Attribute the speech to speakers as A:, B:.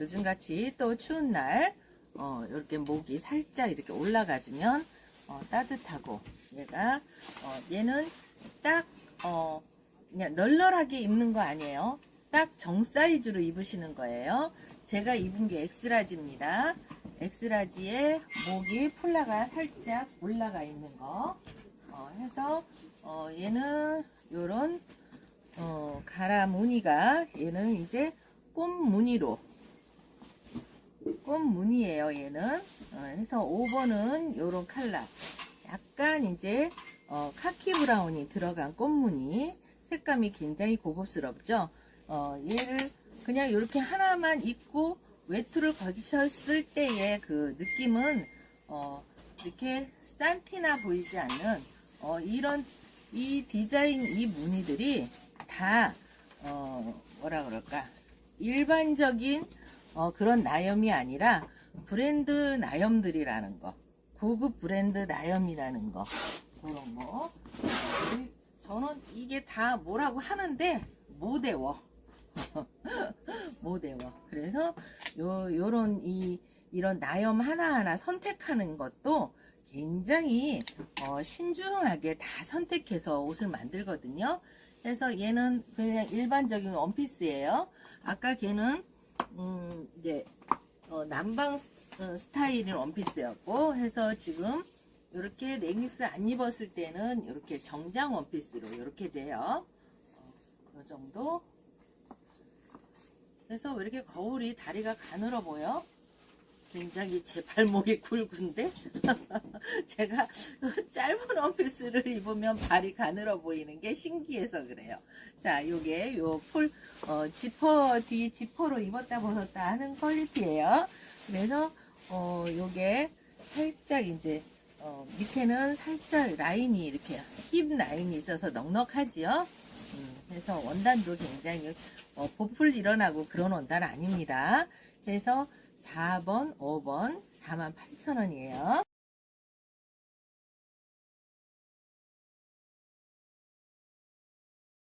A: 요즘같이 또 추운 날, 어, 이렇게 목이 살짝 이렇게 올라가주면, 어, 따뜻하고, 얘가, 어, 얘는 딱, 어, 그냥 널널하게 입는 거 아니에요. 딱 정 사이즈로 입으시는 거예요. 제가 입은 게 엑스라지입니다. 엑스라지에 목이 폴라가 살짝 올라가 있는 거. 어, 해서, 어, 얘는 요런, 어, 가라 무늬가, 얘는 이제 꽃 무늬로, 꽃 무늬예요, 얘는. 어, 해서 5번은 요런 칼라. 약간 이제, 어, 카키 브라운이 들어간 꽃 무늬. 색감이 굉장히 고급스럽죠? 어, 얘를 그냥 이렇게 하나만 입고 외투를 걸쳤을 때의 그 느낌은 어, 이렇게 산티나 보이지 않는 어, 이런 이 디자인 이 무늬들이 다 어, 뭐라 그럴까 일반적인 어, 그런 나염이 아니라 브랜드 나염들이라는 거. 고급 브랜드 나염이라는 거. 그런 거. 어, 저는 이게 다 뭐라고 하는데 못 외워. 못 외워. 그래서 요 요런 이 이런 나염 하나하나 선택하는 것도 굉장히 어, 신중하게 다 선택해서 옷을 만들거든요. 그래서 얘는 그냥 일반적인 원피스예요. 아까 걔는 음, 이제 어, 남방 스- 어, 스타일인 원피스였고 해서 지금 이렇게 레깅스 안 입었을 때는 이렇게 정장 원피스로 이렇게 돼요. 어, 요 정도. 그래서 왜 이렇게 거울이 다리가 가늘어 보여? 굉장히 제 발목이 굵은데 제가 짧은 원피스를 입으면 발이 가늘어 보이는 게 신기해서 그래요. 자, 요게 요폴 어, 지퍼 뒤 지퍼로 입었다 벗었다 하는 퀄리티예요. 그래서 어, 요게 살짝 이제 어, 밑에는 살짝 라인이 이렇게 힙 라인이 있어서 넉넉하지요. 음, 그래서 원단도 굉장히 어, 보풀 일어나고 그런 원단 아닙니다. 그래서 4번, 5번 48,000원이에요.